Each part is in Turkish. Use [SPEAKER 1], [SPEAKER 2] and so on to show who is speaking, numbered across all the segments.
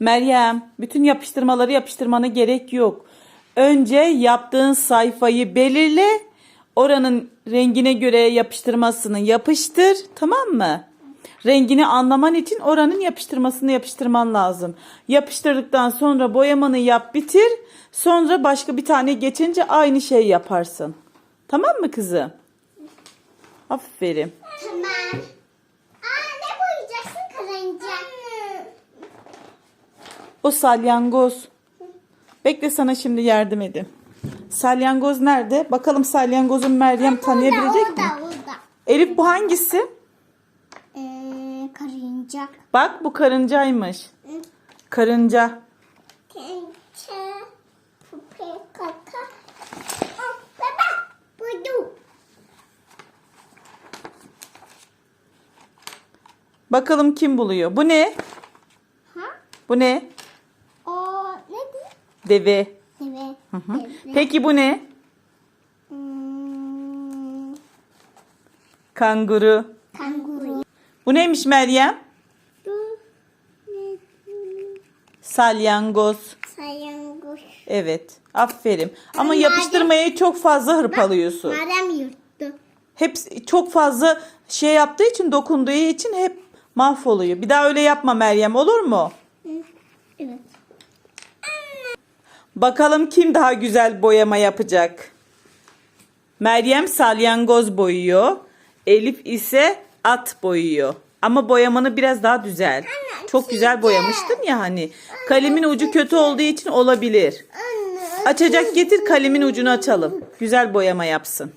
[SPEAKER 1] Meryem, bütün yapıştırmaları yapıştırmana gerek yok. Önce yaptığın sayfayı belirle. Oranın rengine göre yapıştırmasını yapıştır. Tamam mı? Rengini anlaman için oranın yapıştırmasını yapıştırman lazım. Yapıştırdıktan sonra boyamanı yap bitir. Sonra başka bir tane geçince aynı şey yaparsın. Tamam mı kızım? Aferin.
[SPEAKER 2] Tamam. Aa ne boyayacaksın karınca?
[SPEAKER 1] O salyangoz. Bekle sana şimdi yardım edeyim. Salyangoz nerede? Bakalım salyangozun Meryem tanıyabilecek mi?
[SPEAKER 2] Orada orada.
[SPEAKER 1] Elif bu hangisi?
[SPEAKER 2] Ee, karınca.
[SPEAKER 1] Bak bu karıncaymış. Karınca. Bakalım kim buluyor? Bu ne?
[SPEAKER 2] Ha?
[SPEAKER 1] Bu ne?
[SPEAKER 2] Neydi?
[SPEAKER 1] Deve.
[SPEAKER 2] Evet.
[SPEAKER 1] Hı. Peki bu ne?
[SPEAKER 2] Hmm,
[SPEAKER 1] Kanguru.
[SPEAKER 2] kanguru.
[SPEAKER 1] Bu neymiş Meryem? Salyangoz.
[SPEAKER 2] Sayangoş.
[SPEAKER 1] Evet. Aferin. Ama
[SPEAKER 2] Meryem-
[SPEAKER 1] yapıştırmayı çok fazla hırpalıyorsun.
[SPEAKER 2] Madem yuttu.
[SPEAKER 1] Hepsi çok fazla şey yaptığı için dokunduğu için hep mahvoluyor. Bir daha öyle yapma Meryem olur mu?
[SPEAKER 2] Evet.
[SPEAKER 1] Bakalım kim daha güzel boyama yapacak. Meryem salyangoz boyuyor. Elif ise at boyuyor. Ama boyamanı biraz daha düzel. Çok güzel boyamıştın ya hani. Kalemin ucu kötü olduğu için olabilir.
[SPEAKER 2] Anne.
[SPEAKER 1] Açacak getir kalemin ucunu açalım. Güzel boyama yapsın.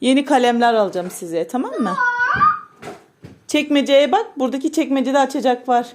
[SPEAKER 1] Yeni kalemler alacağım size tamam mı? Çekmeceye bak. Buradaki çekmecede açacak var.